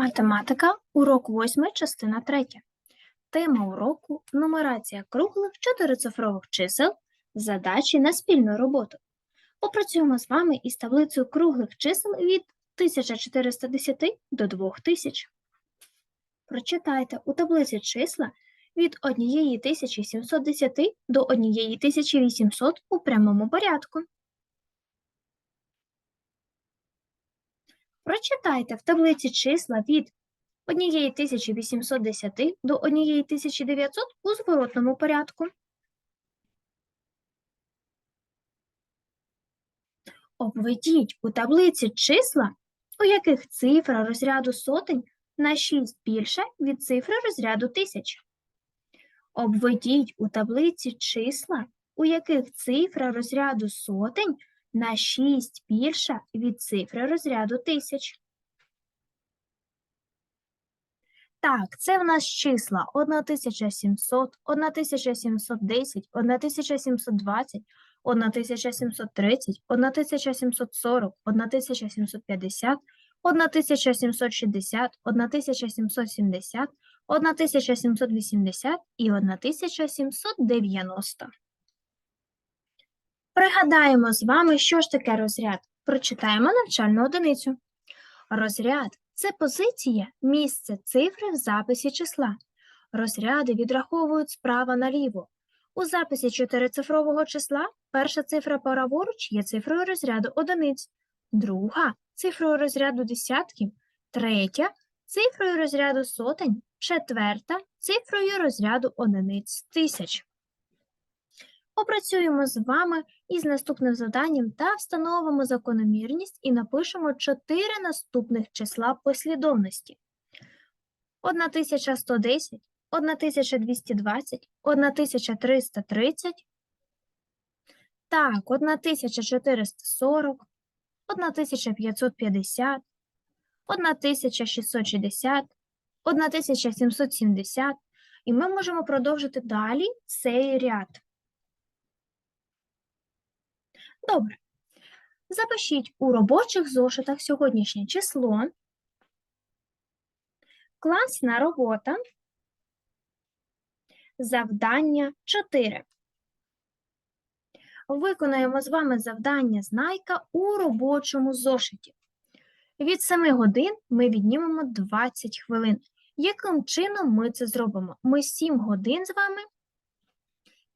Математика, урок 8, частина 3. Тема уроку – нумерація круглих чотирицифрових чисел, задачі на спільну роботу. Попрацюємо з вами із таблицею круглих чисел від 1410 до 2000. Прочитайте у таблиці числа від 1710 до 1800 у прямому порядку. Прочитайте в таблиці числа від 1810 до 1900 у зворотному порядку. Обведіть у таблиці числа, у яких цифра розряду сотень на 6 більша від цифри розряду тисяч. Обведіть у таблиці числа, у яких цифра розряду сотень на 6 більша від цифри розряду тисяч. Так, це в нас числа 1700, 1710, 1720, 1730, 1740, 1750, 1760, 1770, 1780 і 1790. Пригадаємо з вами, що ж таке розряд. Прочитаємо навчальну одиницю. Розряд це позиція, місце цифри в записі числа. Розряди відраховують справа наліво. У записі чотирицифрового числа перша цифра праворуч є цифрою розряду одиниць, друга цифрою розряду десятків, третя цифрою розряду сотень, четверта цифрою розряду одиниць тисяч. Попрацюємо з вами із наступним завданням та встановимо закономірність і напишемо чотири наступних числа послідовності. 1110, 1220, 1330, так, 1440, 1550, 1660, 1770, і ми можемо продовжити далі цей ряд. Добре. Запишіть у робочих зошитах сьогоднішнє число. Класна робота. Завдання 4. Виконаємо з вами завдання знайка у робочому зошиті. Від 7 годин ми віднімемо 20 хвилин. Яким чином ми це зробимо? Ми 7 годин з вами.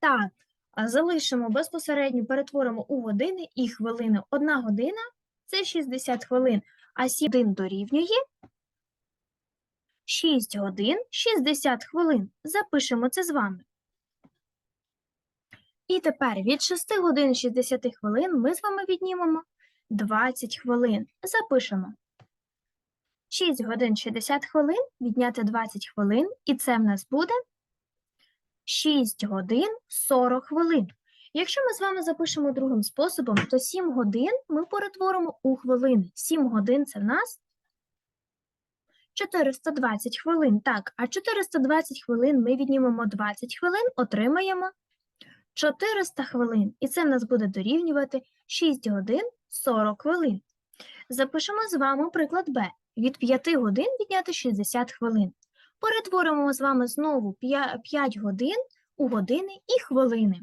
Так, залишимо безпосередньо, перетворимо у години і хвилини. Одна година це 60 хвилин, а 7 годин дорівнює 6 годин 60 хвилин. Запишемо це з вами. І тепер від 6 годин 60 хвилин ми з вами віднімемо 20 хвилин. Запишемо. 6 годин 60 хвилин відняти 20 хвилин, і це в нас буде 6 годин 40 хвилин. Якщо ми з вами запишемо другим способом, то 7 годин ми перетворимо у хвилини. 7 годин це в нас 420 хвилин. Так, а 420 хвилин ми віднімемо 20 хвилин, отримаємо 400 хвилин. І це в нас буде дорівнювати 6 годин 40 хвилин. Запишемо з вами приклад Б. Від 5 годин відняти 60 хвилин. Перетворимо з вами знову 5 годин у години і хвилини.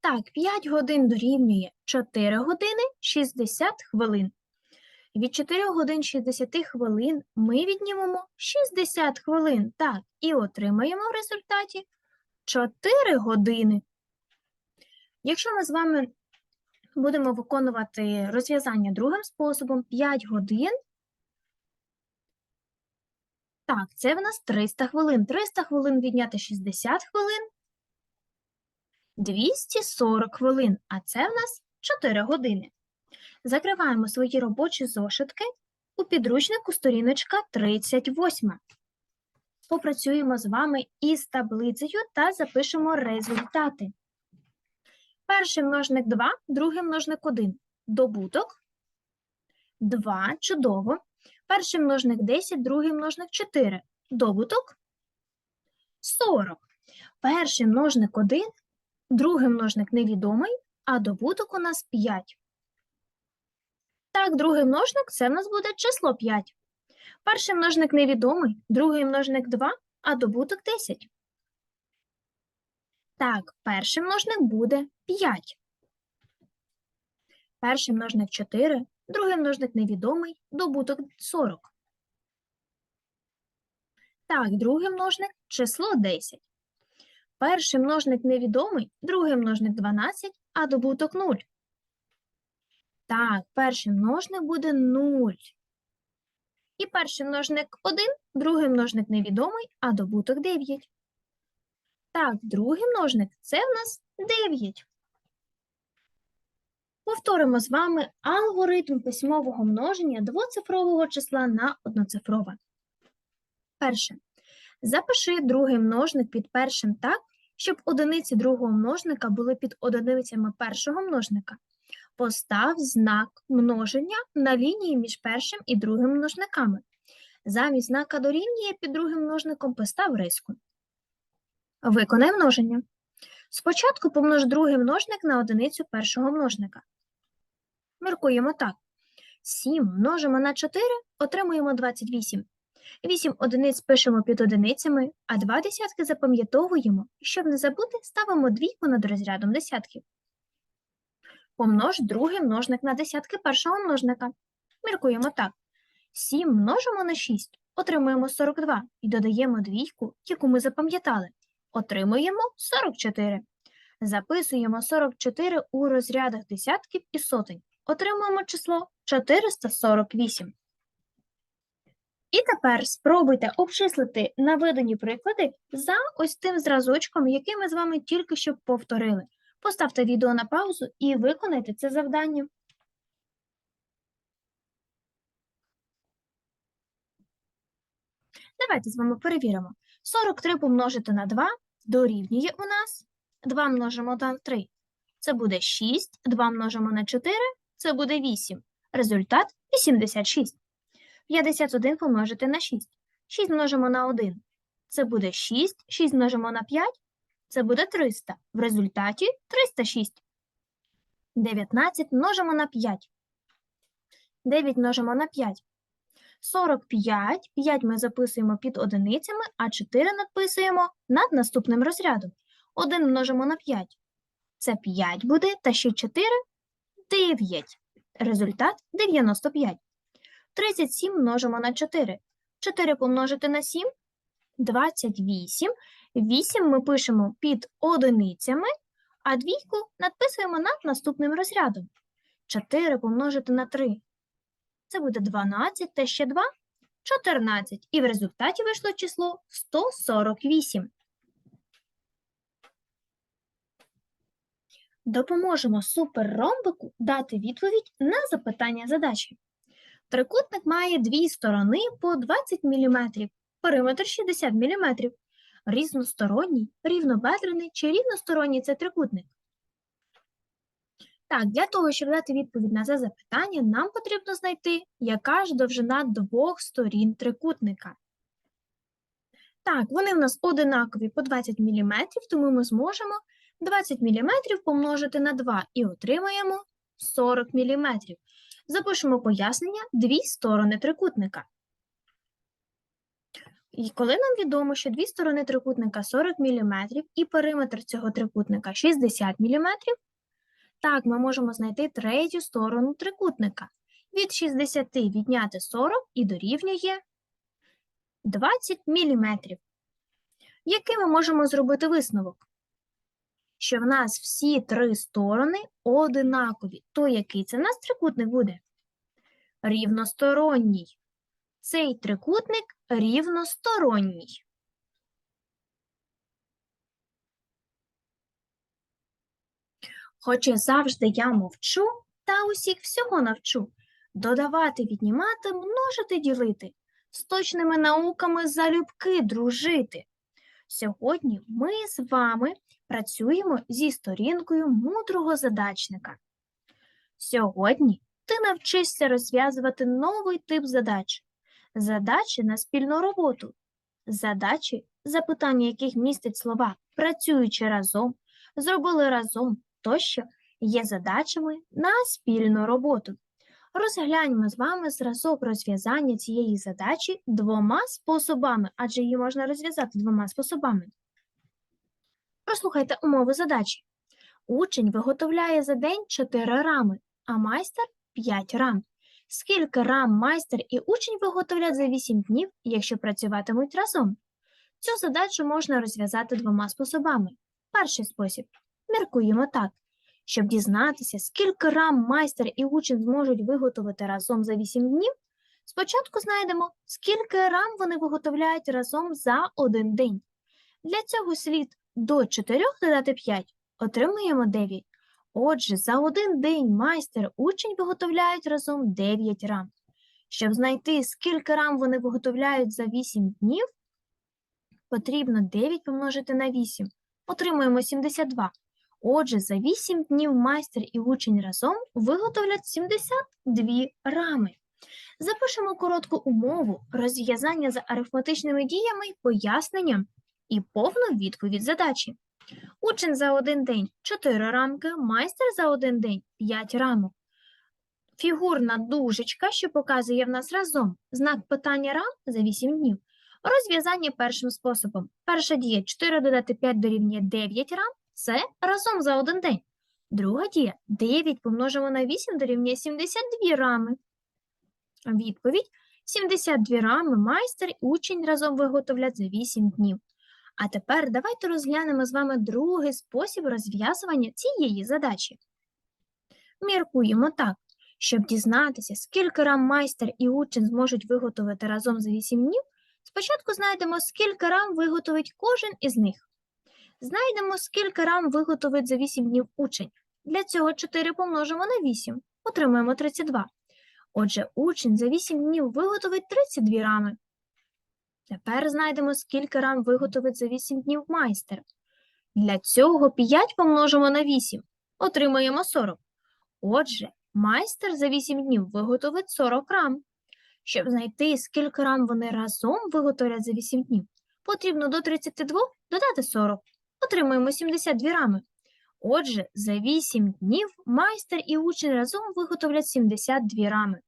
Так, 5 годин дорівнює 4 години 60 хвилин. Від 4 годин 60 хвилин ми віднімемо 60 хвилин. Так, і отримаємо в результаті 4 години. Якщо ми з вами будемо виконувати розв'язання другим способом 5 годин так, це в нас 300 хвилин. 300 хвилин відняти 60 хвилин. 240 хвилин, а це в нас 4 години. Закриваємо свої робочі зошитки у підручнику сторіночка 38. Попрацюємо з вами із таблицею та запишемо результати. Перший множник 2, другий множник 1. Добуток 2. Чудово. Перший множник 10, другий множник 4. Добуток 40. Перший множник 1, другий множник невідомий, а добуток у нас 5. Так, другий множник це в нас буде число 5. Перший множник невідомий, другий множник 2, а добуток 10. Так, перший множник буде 5. Перший множник 4, другий множник невідомий, добуток 40. Так, другий множник число 10. Перший множник невідомий, другий множник 12, а добуток 0. Так, перший множник буде 0. І перший множник 1, другий множник невідомий, а добуток 9. Так, другий множник це в нас 9. Повторимо з вами алгоритм письмового множення двоцифрового числа на одноцифрове. Перше. Запиши другий множник під першим так, щоб одиниці другого множника були під одиницями першого множника. Постав знак множення на лінії між першим і другим множниками. Замість знака дорівнює під другим множником постав риску. Виконай множення. Спочатку помнож другий множник на одиницю першого множника. Міркуємо так. 7 множимо на 4, отримуємо 28. 8 одиниць пишемо під одиницями, а 2 десятки запам'ятовуємо. Щоб не забути, ставимо двійку над розрядом десятків. Помнож другий множник на десятки першого множника. Міркуємо так. 7 множимо на 6, отримуємо 42 і додаємо двійку, яку ми запам'ятали. Отримуємо 44. Записуємо 44 у розрядах десятків і сотень. Отримуємо число 448. І тепер спробуйте обчислити наведені приклади за ось тим зразочком, який ми з вами тільки що повторили. Поставте відео на паузу і виконайте це завдання. Давайте з вами перевіримо. 43 помножити на 2 дорівнює у нас 2 множимо на 3. Це буде 6, 2 множимо на 4, це буде 8. Результат 86. 51 помножити на 6. 6 множимо на 1. Це буде 6, 6 множимо на 5, це буде 300. В результаті 306. 19 множимо на 5. 9 множимо на 5. 45. 5 ми записуємо під одиницями, а 4 надписуємо над наступним розрядом. 1 множимо на 5. Це 5 буде, та ще 4 – 9. Результат 95. 37 множимо на 4. 4 помножити на 7 – 28. 8 ми пишемо під одиницями, а двійку надписуємо над наступним розрядом. 4 помножити на 3 – це буде 12, та ще 2 – 14. І в результаті вийшло число 148. Допоможемо суперромбику дати відповідь на запитання задачі. Трикутник має дві сторони по 20 мм, периметр 60 мм. Різносторонній, рівнобедрений чи рівносторонній це трикутник. Так, для того, щоб дати відповідь на це запитання, нам потрібно знайти, яка ж довжина двох сторін трикутника. Так, вони в нас одинакові по 20 мм, тому ми зможемо 20 мм помножити на 2 і отримаємо 40 мм. Запишемо пояснення дві сторони трикутника. І коли нам відомо, що дві сторони трикутника 40 мм і периметр цього трикутника 60 мм, так ми можемо знайти третю сторону трикутника. Від 60 відняти 40 і дорівнює 20 мм. Який ми можемо зробити висновок? Що в нас всі три сторони одинакові. То який це в нас трикутник буде? Рівносторонній. Цей трикутник рівносторонній. Хоча завжди я мовчу та усіх всього навчу. Додавати, віднімати, множити, ділити, з точними науками залюбки дружити. Сьогодні ми з вами працюємо зі сторінкою мудрого задачника. Сьогодні ти навчишся розв'язувати новий тип задач, задачі на спільну роботу, задачі, запитання яких містять слова працюючи разом, зробили разом тощо є задачами на спільну роботу. Розгляньмо з вами зразок розв'язання цієї задачі двома способами, адже її можна розв'язати двома способами. Прослухайте умови задачі. Учень виготовляє за день 4 рами, а майстер 5 рам. Скільки рам майстер і учень виготовлять за 8 днів, якщо працюватимуть разом? Цю задачу можна розв'язати двома способами. Перший спосіб. Міркуємо так. Щоб дізнатися, скільки рам майстер і учень зможуть виготовити разом за 8 днів, спочатку знайдемо, скільки рам вони виготовляють разом за один день. Для цього слід до 4 додати 5, отримуємо 9. Отже, за один день майстер учень виготовляють разом 9 рам. Щоб знайти, скільки рам вони виготовляють за 8 днів, потрібно 9 помножити на 8. Отримуємо 72. Отже, за 8 днів майстер і учень разом виготовлять 72 рами. Запишемо коротку умову розв'язання за арифметичними діями й поясненням і повну відповідь задачі. Учень за один день 4 рамки, майстер за один день 5 рамок. Фігурна дужечка, що показує в нас разом знак питання рам за 8 днів. Розв'язання першим способом. Перша дія 4 додати 5 дорівнює 9 рам. Це разом за один день. Друга дія 9 помножимо на 8 дорівнює 72 рами. Відповідь 72 рами майстер і учень разом виготовлять за 8 днів. А тепер давайте розглянемо з вами другий спосіб розв'язування цієї задачі. Міркуємо так. Щоб дізнатися, скільки рам майстер і учень зможуть виготовити разом за 8 днів, спочатку знайдемо, скільки рам виготовить кожен із них. Знайдемо, скільки рам виготовить за 8 днів учень. Для цього 4 помножимо на 8, отримаємо 32. Отже, учень за 8 днів виготовить 32 рами. Тепер знайдемо, скільки рам виготовить за 8 днів майстер. Для цього 5 помножимо на 8, отримаємо 40. Отже, майстер за 8 днів виготовить 40 рам. Щоб знайти, скільки рам вони разом виготовлять за 8 днів, потрібно до 32 додати 40 отримуємо 72 рами. Отже, за 8 днів майстер і учень разом виготовлять 72 рами.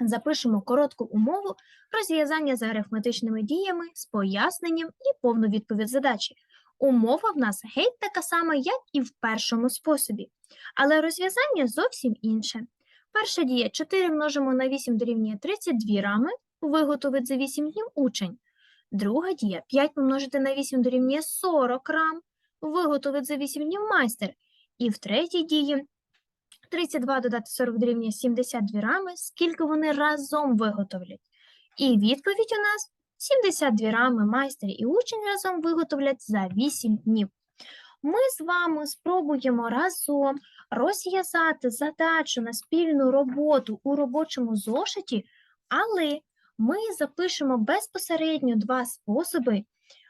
Запишемо коротку умову розв'язання за арифметичними діями з поясненням і повну відповідь задачі. Умова в нас геть така сама, як і в першому способі, але розв'язання зовсім інше. Перша дія 4 множимо на 8 дорівнює 32 рами, виготовить за 8 днів учень. Друга дія 5 помножити на 8 дорівнює 40 рам, виготовить за 8 днів майстер. І в третій дії 32 додати 40 дорівнює 72 рами, скільки вони разом виготовлять. І відповідь у нас 72 рами майстер і учень разом виготовлять за 8 днів. Ми з вами спробуємо разом розв'язати задачу на спільну роботу у робочому зошиті, але ми запишемо безпосередньо два способи,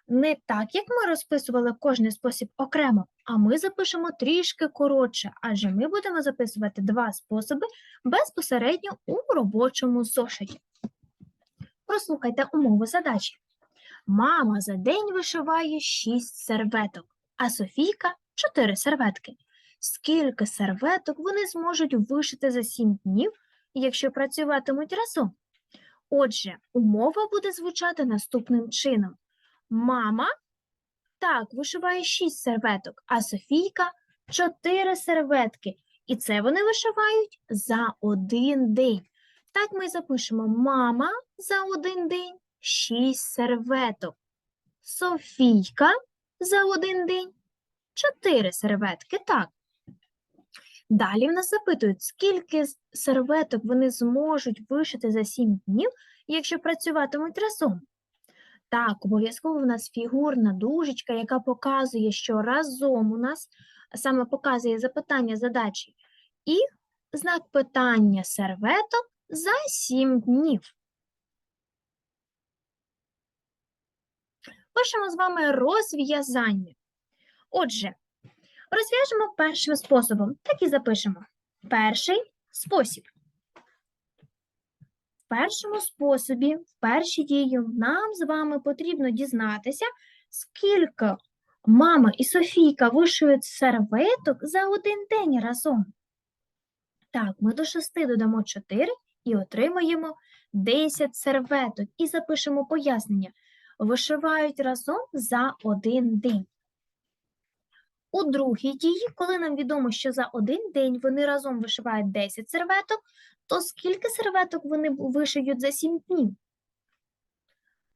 не так, як ми розписували кожний спосіб окремо, а ми запишемо трішки коротше, адже ми будемо записувати два способи безпосередньо у робочому зошиті. Прослухайте умови задачі. Мама за день вишиває 6 серветок, а Софійка 4 серветки. Скільки серветок вони зможуть вишити за 7 днів, якщо працюватимуть разом? Отже, умова буде звучати наступним чином. Мама так вишиває 6 серветок, а Софійка 4 серветки. І це вони вишивають за один день. Так ми запишемо мама за один день 6 серветок. Софійка за один день 4 серветки. Так. Далі в нас запитують, скільки серветок вони зможуть вишити за 7 днів, якщо працюватимуть разом. Так, обов'язково в нас фігурна дужечка, яка показує, що разом у нас саме показує запитання задачі, і знак питання серветок за 7 днів. Пишемо з вами розв'язання. Отже, розв'яжемо першим способом. Так і запишемо. Перший спосіб. В першому способі, в першій дії, нам з вами потрібно дізнатися, скільки мама і Софійка вишиють серветок за один день разом. Так, ми до 6 додамо 4 і отримаємо 10 серветок. І запишемо пояснення. Вишивають разом за один день. У другій дії, коли нам відомо, що за один день вони разом вишивають 10 серветок, то скільки серветок вони вишиють за 7 днів?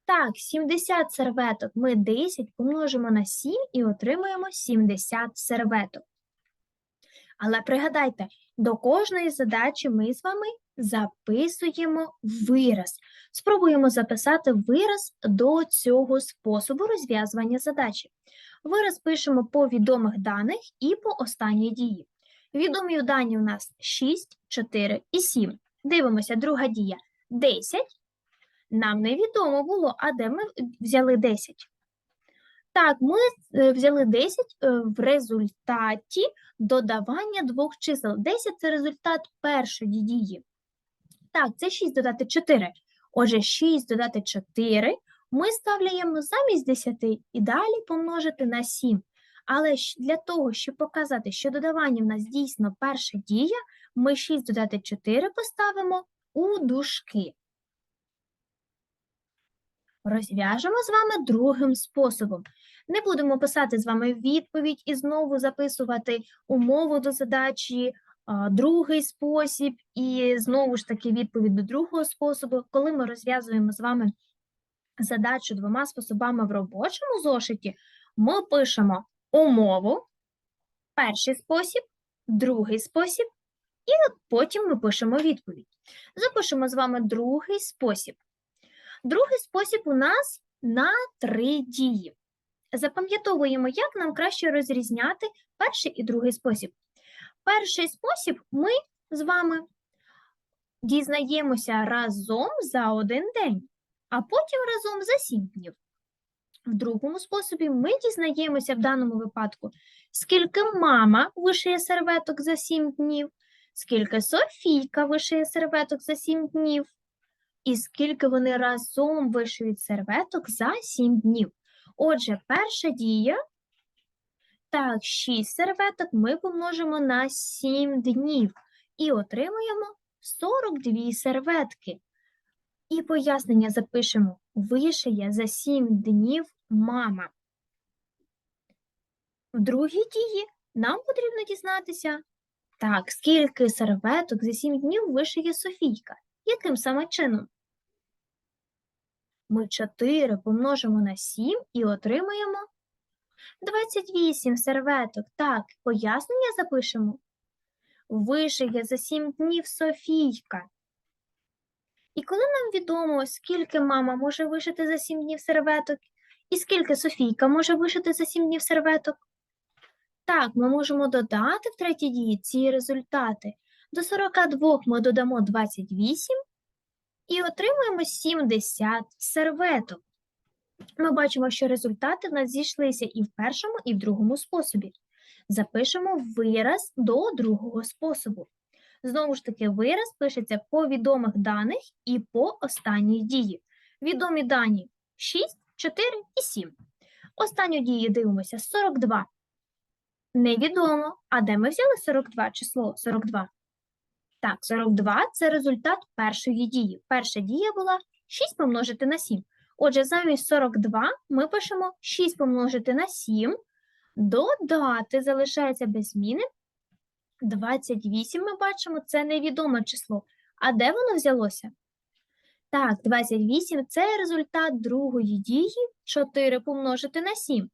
Так, 70 серветок. Ми 10 помножимо на 7 і отримаємо 70 серветок. Але пригадайте, до кожної задачі ми з вами записуємо вираз. Спробуємо записати вираз до цього способу розв'язування задачі. Вираз пишемо по відомих даних і по останній дії. Відомі дані у нас 6, 4 і 7. Дивимося, друга дія 10. Нам невідомо було, а де ми взяли 10? Так, ми е, взяли 10 е, в результаті додавання двох чисел. 10 – це результат першої дії. Так, це 6 додати 4. Отже, 6 додати 4 ми ставляємо замість 10 і далі помножити на 7. Але для того, щоб показати, що додавання в нас дійсно перша дія, ми 6 додати 4 поставимо у дужки. Розв'яжемо з вами другим способом. Не будемо писати з вами відповідь і знову записувати умову до задачі, другий спосіб і знову ж таки відповідь до другого способу. Коли ми розв'язуємо з вами задачу двома способами в робочому зошиті, ми пишемо умову, перший спосіб, другий спосіб, і от потім ми пишемо відповідь. Запишемо з вами другий спосіб. Другий спосіб у нас на три дії. Запам'ятовуємо, як нам краще розрізняти перший і другий спосіб. Перший спосіб ми з вами дізнаємося разом за один день, а потім разом за сім днів. В другому способі ми дізнаємося в даному випадку, скільки мама вишиє серветок за сім днів, скільки Софійка вишиє серветок за сім днів, і скільки вони разом вишиють серветок за 7 днів. Отже, перша дія. Так, 6 серветок ми помножимо на 7 днів і отримуємо 42 серветки. І пояснення запишемо: вишиє за 7 днів мама. В другій дії нам потрібно дізнатися, так, скільки серветок за 7 днів вишиє Софійка. Яким саме чином? Ми 4 помножимо на 7 і отримаємо 28 серветок. Так, пояснення запишемо. Вишиє за 7 днів Софійка. І коли нам відомо, скільки мама може вишити за 7 днів серветок, і скільки Софійка може вишити за 7 днів серветок, так, ми можемо додати в третій дії ці результати. До 42 ми додамо 28 і отримуємо 70 серветок. Ми бачимо, що результати в нас зійшлися і в першому, і в другому способі. Запишемо вираз до другого способу. Знову ж таки, вираз пишеться по відомих даних і по останній дії. Відомі дані 6, 4 і 7. Останню дію дивимося 42. Невідомо. А де ми взяли 42 число 42? Так, 42 – це результат першої дії. Перша дія була 6 помножити на 7. Отже, замість 42 ми пишемо 6 помножити на 7. Додати залишається без зміни. 28 ми бачимо, це невідоме число. А де воно взялося? Так, 28 – це результат другої дії 4 помножити на 7.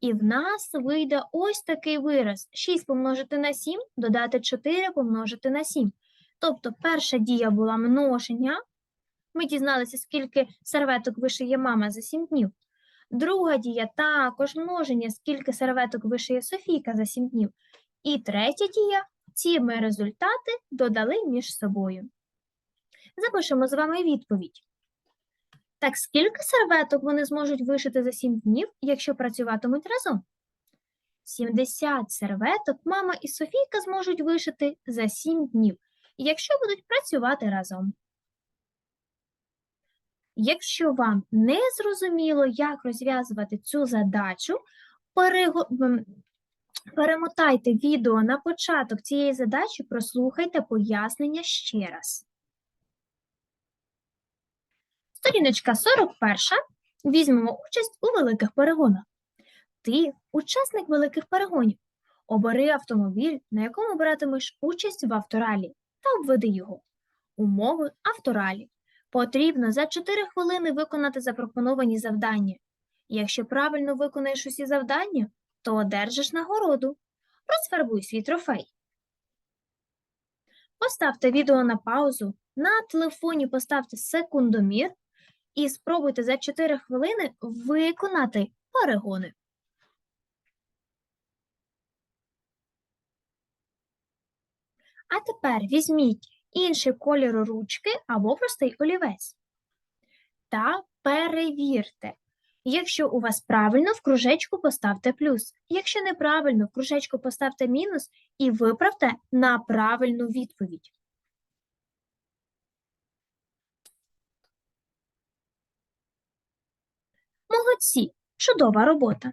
І в нас вийде ось такий вираз. 6 помножити на 7, додати 4 помножити на 7. Тобто перша дія була множення. Ми дізналися, скільки серветок вишиє мама за 7 днів. Друга дія також множення, скільки серветок вишиє Софійка за 7 днів. І третя дія ці ми результати додали між собою. Запишемо з вами відповідь. Так, скільки серветок вони зможуть вишити за 7 днів, якщо працюватимуть разом? 70 серветок мама і Софійка зможуть вишити за 7 днів, якщо будуть працювати разом. Якщо вам не зрозуміло, як розв'язувати цю задачу, Перемотайте відео на початок цієї задачі, прослухайте пояснення ще раз. Сторіночка 41. Візьмемо участь у великих перегонах. Ти учасник великих перегонів. Обери автомобіль, на якому братимеш участь в авторалі, та обведи його. Умови авторалі. Потрібно за 4 хвилини виконати запропоновані завдання. Якщо правильно виконаєш усі завдання, то одержиш нагороду. Розфарбуй свій трофей. Поставте відео на паузу, на телефоні поставте секундомір і спробуйте за 4 хвилини виконати перегони. А тепер візьміть інший кольор ручки або простий олівець. Та перевірте. Якщо у вас правильно, в кружечку поставте плюс. Якщо неправильно, в кружечку поставте мінус і виправте на правильну відповідь. Молодці! Чудова робота!